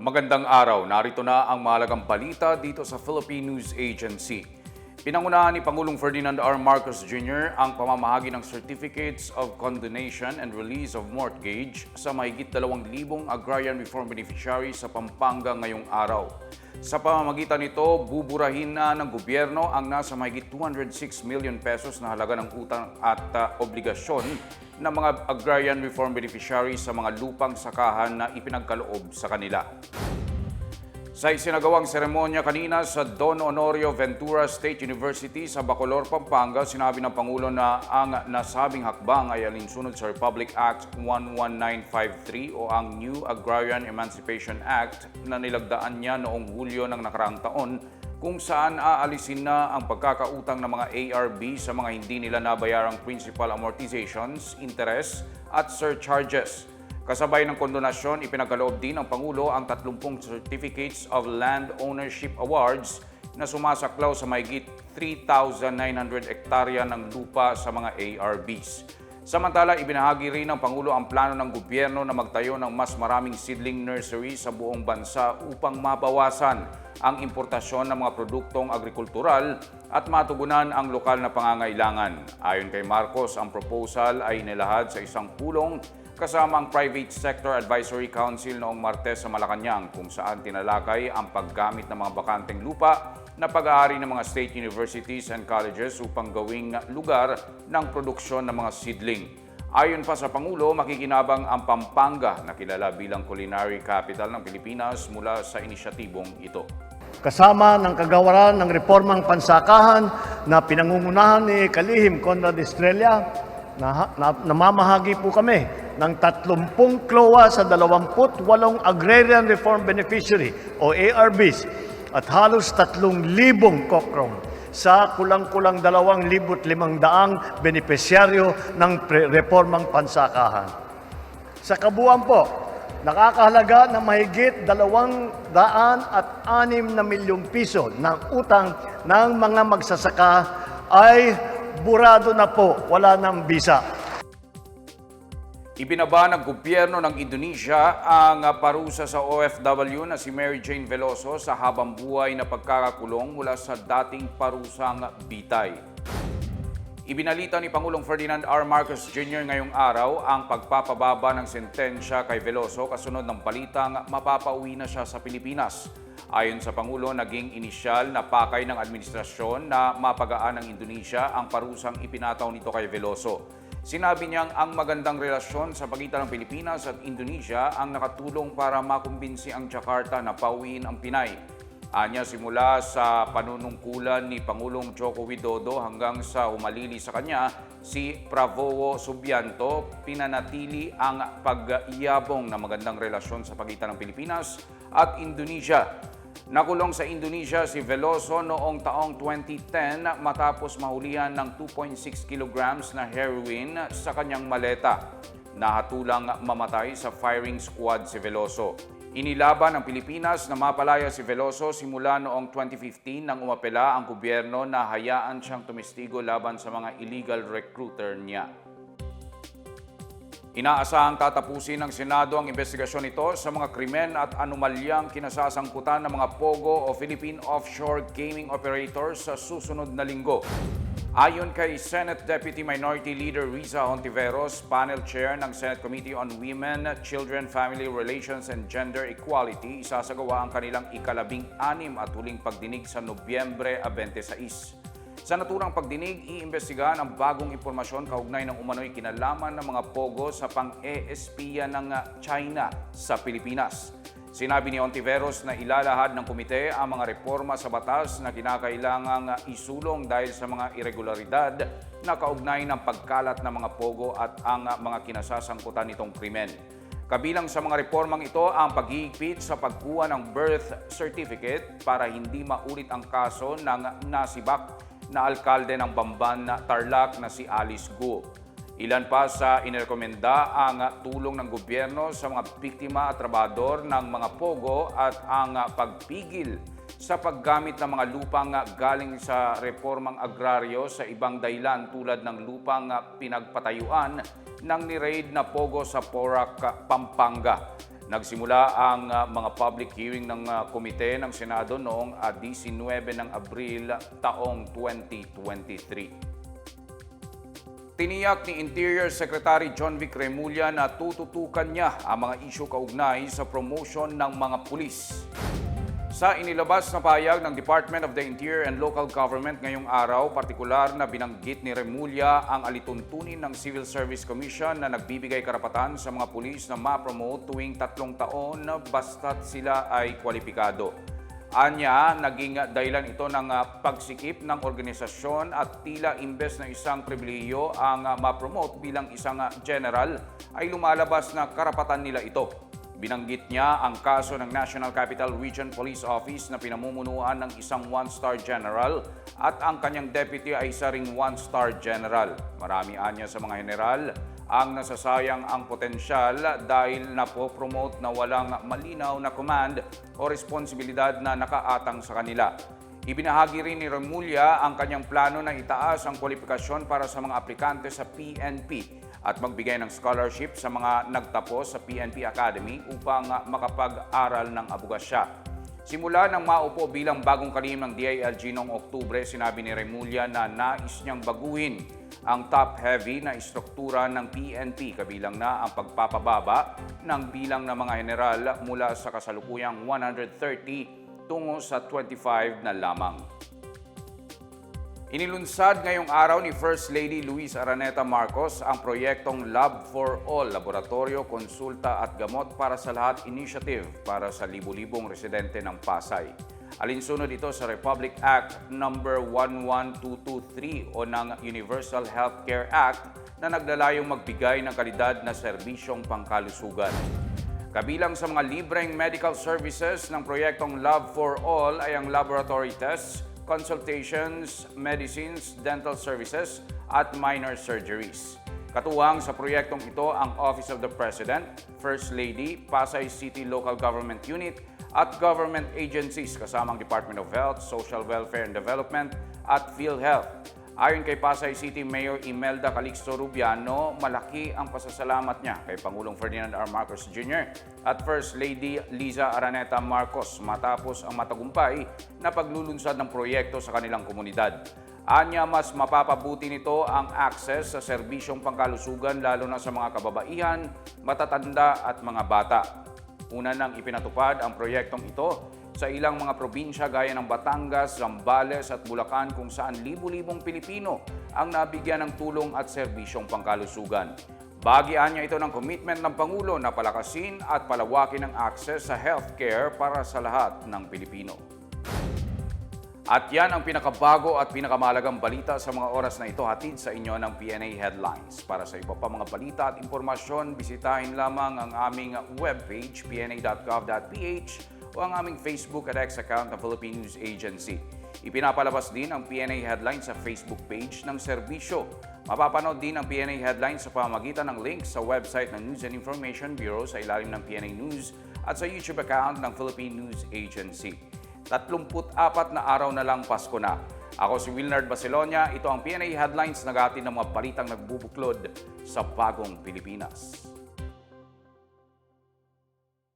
Magandang araw. Narito na ang mahalagang balita dito sa Philippine News Agency. Pinangunahan ni Pangulong Ferdinand R. Marcos Jr. ang pamamahagi ng Certificates of Condonation and Release of Mortgage sa mahigit 2,000 agrarian reform beneficiaries sa Pampanga ngayong araw. Sa pamamagitan nito, buburahin na ng gobyerno ang nasa mahigit 206 million pesos na halaga ng utang at uh, obligasyon ng mga agrarian reform beneficiaries sa mga lupang sakahan na ipinagkaloob sa kanila. Sa isinagawang seremonya kanina sa Don Honorio Ventura State University sa Bacolor, Pampanga, sinabi ng Pangulo na ang nasabing hakbang ay alinsunod sa Republic Act 11953 o ang New Agrarian Emancipation Act na nilagdaan niya noong Hulyo ng nakaraang taon kung saan aalisin na ang pagkakautang ng mga ARB sa mga hindi nila nabayarang principal amortizations, interest at surcharges. Kasabay ng kondonasyon, ipinagkaloob din ng Pangulo ang 30 Certificates of Land Ownership Awards na sumasaklaw sa mahigit 3,900 hektarya ng lupa sa mga ARBs. Samantala, ibinahagi rin ng Pangulo ang plano ng gobyerno na magtayo ng mas maraming seedling nursery sa buong bansa upang mabawasan ang importasyon ng mga produktong agrikultural at matugunan ang lokal na pangangailangan. Ayon kay Marcos, ang proposal ay nilahad sa isang pulong kasama ang Private Sector Advisory Council noong Martes sa Malacanang kung saan tinalakay ang paggamit ng mga bakanteng lupa na pag-aari ng mga state universities and colleges upang gawing lugar ng produksyon ng mga seedling. Ayon pa sa Pangulo, makikinabang ang Pampanga na kilala bilang culinary capital ng Pilipinas mula sa inisyatibong ito. Kasama ng kagawaran ng reformang pansakahan na pinangungunahan ni Kalihim Conrad Estrella, na, na, namamahagi po kami ng 30 klowa sa 28 Agrarian Reform Beneficiary o ARBs at halos 3,000 kokrom sa kulang-kulang 2,500 benepisyaryo ng reformang pansakahan. Sa kabuuan po, nakakahalaga ng mahigit dalawang daan at anim na milyong piso ng utang ng mga magsasaka ay burado na po, wala ng bisa. Ibinaba ng gobyerno ng Indonesia ang parusa sa OFW na si Mary Jane Veloso sa habang buhay na pagkakakulong mula sa dating parusang bitay. Ibinalita ni Pangulong Ferdinand R. Marcos Jr. ngayong araw ang pagpapababa ng sentensya kay Veloso kasunod ng balitang mapapauwi na siya sa Pilipinas. Ayon sa Pangulo, naging inisyal na pakay ng administrasyon na mapagaan ng Indonesia ang parusang ipinataw nito kay Veloso. Sinabi niyang ang magandang relasyon sa pagitan ng Pilipinas at Indonesia ang nakatulong para makumbinsi ang Jakarta na pauwiin ang Pinay. Anya simula sa panunungkulan ni Pangulong Joko Widodo hanggang sa humalili sa kanya si Pravowo Subianto, pinanatili ang pag-iyabong na magandang relasyon sa pagitan ng Pilipinas at Indonesia. Nakulong sa Indonesia si Veloso noong taong 2010 matapos mahulihan ng 2.6 kilograms na heroin sa kanyang maleta. Nahatulang mamatay sa firing squad si Veloso. Inilaban ng Pilipinas na mapalaya si Veloso simula noong 2015 nang umapela ang gobyerno na hayaan siyang tumistigo laban sa mga illegal recruiter niya. Inaasahang tatapusin ng Senado ang investigasyon nito sa mga krimen at anomalyang kinasasangkutan ng mga POGO o Philippine Offshore Gaming Operators sa susunod na linggo. Ayon kay Senate Deputy Minority Leader Riza Hontiveros, panel chair ng Senate Committee on Women, Children, Family Relations and Gender Equality, isasagawa ang kanilang ikalabing anim at huling pagdinig sa Nobyembre 26. Sa naturang pagdinig, iimbestigahan ang bagong impormasyon kaugnay ng umano'y kinalaman ng mga pogo sa pang-ESPya ng China sa Pilipinas. Sinabi ni Ontiveros na ilalahad ng komite ang mga reforma sa batas na kinakailangang isulong dahil sa mga irregularidad na kaugnay ng pagkalat ng mga pogo at ang mga kinasasangkutan nitong krimen. Kabilang sa mga reformang ito ang paghihigpit sa pagkuha ng birth certificate para hindi maulit ang kaso ng nasibak na alkalde ng Bamban na Tarlac na si Alice Gu. Ilan pa sa inirekomenda ang tulong ng gobyerno sa mga biktima at trabador ng mga pogo at ang pagpigil sa paggamit ng mga lupang galing sa reformang agraryo sa ibang dahilan tulad ng lupang pinagpatayuan ng ni-raid na pogo sa Porac, Pampanga. Nagsimula ang ah, mga public hearing ng ah, komite ng Senado noong ah, 19 ng Abril taong 2023. Tiniyak ni Interior Secretary John Vic Remulla na tututukan niya ang mga isyu kaugnay sa promotion ng mga pulis. Sa inilabas na payag ng Department of the Interior and Local Government ngayong araw, partikular na binanggit ni Remulla ang alituntunin ng Civil Service Commission na nagbibigay karapatan sa mga pulis na ma-promote tuwing tatlong taon basta't sila ay kwalipikado. Anya, naging dahilan ito ng ah, pagsikip ng organisasyon at tila imbes na isang pribilehiyo ang ah, ma-promote bilang isang ah, general ay lumalabas na karapatan nila ito. Binanggit niya ang kaso ng National Capital Region Police Office na pinamumunuan ng isang one-star general at ang kanyang deputy ay isa ring one-star general. Marami anya sa mga general ang nasasayang ang potensyal dahil napopromote na walang malinaw na command o responsibilidad na nakaatang sa kanila. Ibinahagi rin ni Remulla ang kanyang plano na itaas ang kwalifikasyon para sa mga aplikante sa PNP at magbigay ng scholarship sa mga nagtapos sa PNP Academy upang ah, makapag-aral ng abugasya. Simula nang maupo bilang bagong kalihim ng DILG noong Oktubre, sinabi ni Remulla na nais niyang baguhin ang top-heavy na istruktura ng PNP kabilang na ang pagpapababa ng bilang ng mga general mula sa kasalukuyang 130 tungo sa 25 na lamang. Inilunsad ngayong araw ni First Lady Luis Araneta Marcos ang proyektong Lab for All, Laboratorio, Konsulta at Gamot para sa Lahat Initiative para sa libu-libong residente ng Pasay. Alinsunod ito sa Republic Act No. 11223 o ng Universal Healthcare Act na naglalayong magbigay ng kalidad na serbisyong pangkalusugan. Kabilang sa mga libreng medical services ng proyektong Love for All ay ang laboratory tests, consultations, medicines, dental services at minor surgeries. Katuwang sa proyektong ito ang Office of the President, First Lady, Pasay City Local Government Unit at government agencies kasamang Department of Health, Social Welfare and Development at PhilHealth. Ayon kay Pasay City Mayor Imelda Calixto Rubiano, malaki ang pasasalamat niya kay Pangulong Ferdinand R. Marcos Jr. at First Lady Liza Araneta Marcos matapos ang matagumpay na paglulunsad ng proyekto sa kanilang komunidad. Anya, mas mapapabuti nito ang access sa serbisyong pangkalusugan lalo na sa mga kababaihan, matatanda at mga bata. Una nang ipinatupad ang proyektong ito sa ilang mga probinsya gaya ng Batangas, Zambales at Bulacan kung saan libu-libong Pilipino ang nabigyan ng tulong at serbisyong pangkalusugan. Bagian niya ito ng commitment ng Pangulo na palakasin at palawakin ang access sa healthcare para sa lahat ng Pilipino. At yan ang pinakabago at pinakamalagang balita sa mga oras na ito hatid sa inyo ng PNA Headlines. Para sa iba pa mga balita at impormasyon, bisitahin lamang ang aming webpage pna.gov.ph o ang aming Facebook at X account ng Philippine News Agency. Ipinapalabas din ang PNA Headlines sa Facebook page ng serbisyo. Mapapanood din ang PNA Headlines sa pamamagitan ng link sa website ng News and Information Bureau sa ilalim ng PNA News at sa YouTube account ng Philippine News Agency. 34 na araw na lang Pasko na. Ako si Wilnard Baselonia. Ito ang PNA Headlines nagati ng mga balitang nagbubuklod sa bagong Pilipinas.